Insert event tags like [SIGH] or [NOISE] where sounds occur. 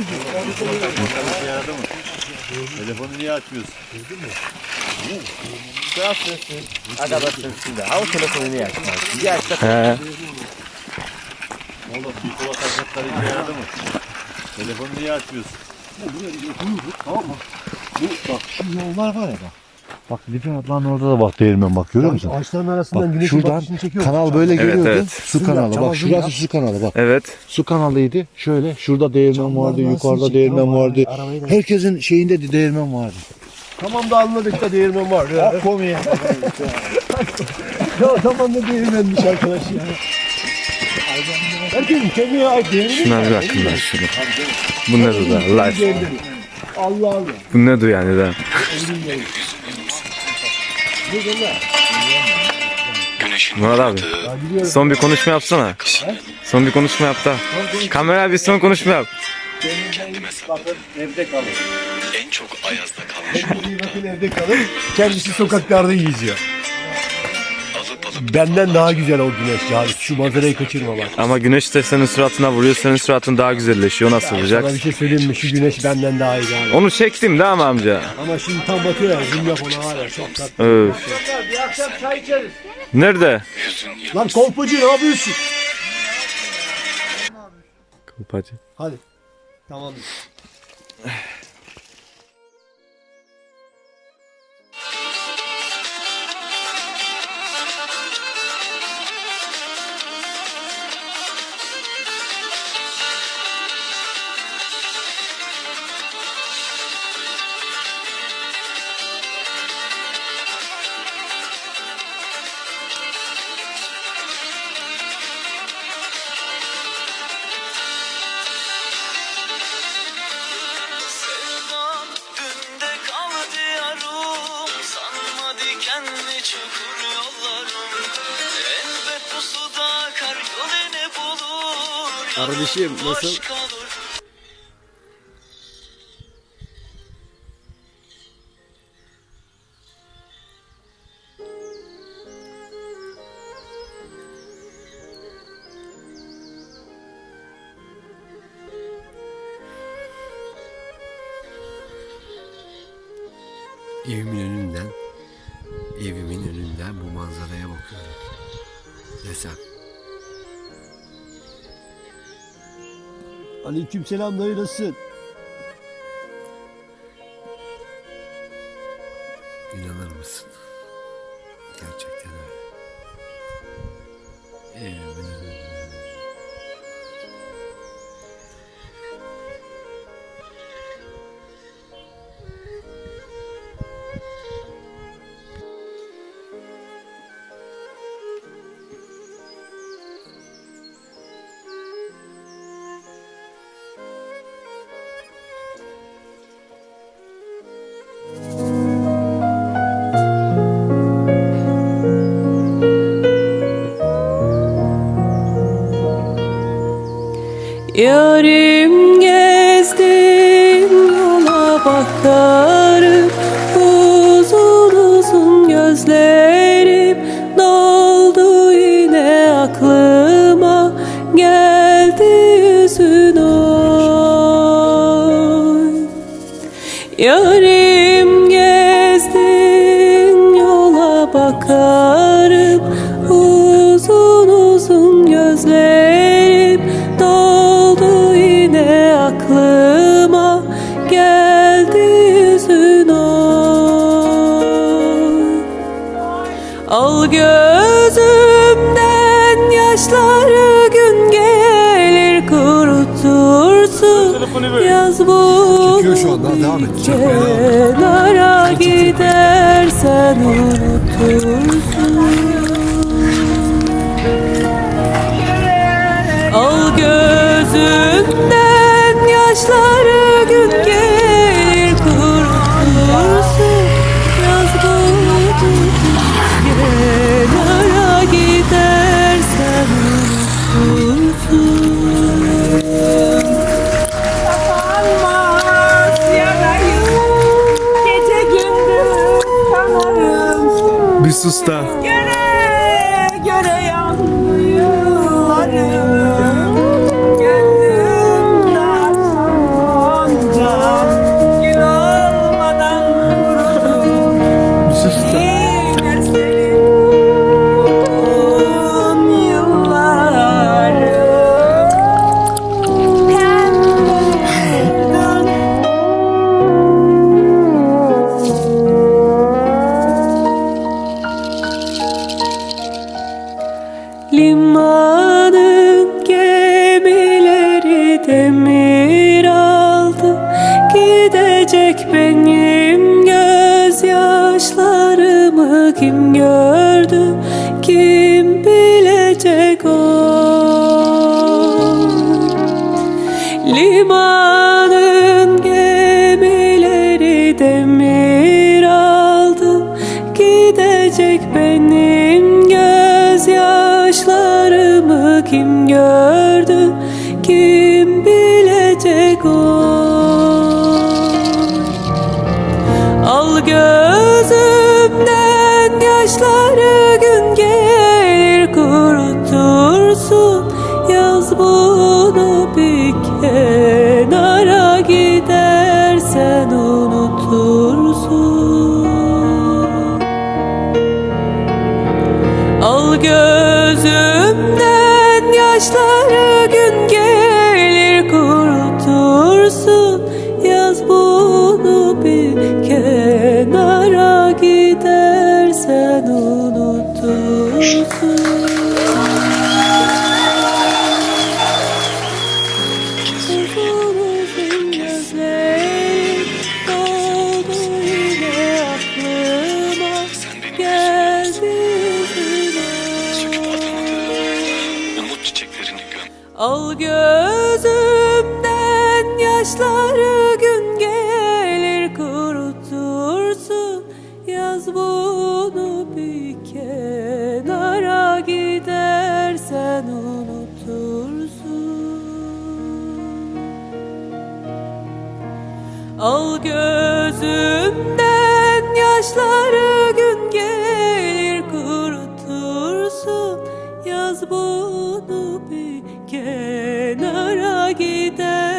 işe yaradı mı? Telefonu niye açmıyorsun? Biraz sesli. Aga bak sesli de. Ha o telefonu niye açmıyorsun? Da He. Oğlum bir kova takacakları işe yaradı mı? Telefonu niye açmıyorsun? Tamam mı? Bu bak şu yollar var ya bak. Bak Life Adlan orada da bak değirmen bak görüyor musun? Ağaçların arasından Bak güneşin şuradan batışını çekiyor. kanal böyle Evet, geliyordu. evet. Su kanalı bak şurası su kanalı bak. Evet. Su kanalıydı. Şöyle şurada değirmen vardı, yukarıda değirmen vardı. arabayı da- Herkesin şeyinde de değirmen vardı. Tamam da anladık da değirmen var. Ya, Bak komiye. [LAUGHS] ya tamam da değirmenmiş arkadaş ya. Herkesin kendine ait değirmeni Şuna bir bakın ben şunu. Bu ne du da Allah aşkına. Allah Allah. Bu ne du yani da. Murat abi. Son bir konuşma yapsana. Son bir konuşma yap da. Kamera bir son konuşma yap. Bakın evde kalın. En çok ayazda kalmış [LAUGHS] bakın evde kalır. Kendisi sokaklarda geziyor. Benden daha güzel o güneş ya. Şu manzarayı kaçırma bak. Ama güneş de senin suratına vuruyor. Senin suratın daha güzelleşiyor. Nasıl olacak? Sana bir şey söyleyeyim mi? Şu güneş benden daha iyi abi. Onu çektim değil mi amca? Ama şimdi tam batıyor ya. Zoom yap ona var ya. Çok tatlı. Öf. Bir akşam çay içeriz. Nerede? Lan kolpacı ne yapıyorsun? Kapacı. Hadi. Tamam. Kardeşim, nasıl? Evimin önünden, evimin önünden bu manzaraya bakıyorum. Desem. Aleyküm selam dayı nasılsın? Yarim gezdim yola bakarım. Uzun uzun gözlerim doldu yine aklıma. Geldi yüzün oy. Yarim devam et. Kenara gidersen unutursun Al gözümden yaşları gün gelir Bir demir aldı. Gidecek benim gözyaşlarımı kim gördü? Kim bilecek o? Limanın gemileri demir aldı. Gidecek benim gözyaşlarımı kim gördü Kim bilecek o? Al gözümden yaşları gün gelir kurutursun. Yaz bunu bir kenara gidersen unutursun. Al gözümden yaşları Al gözümden yaşları gün gelir kurutursun. Yaz bunu bir kenara gidersen unutursun. Al gözümden yaşları Yaz bunu bir kenara gider.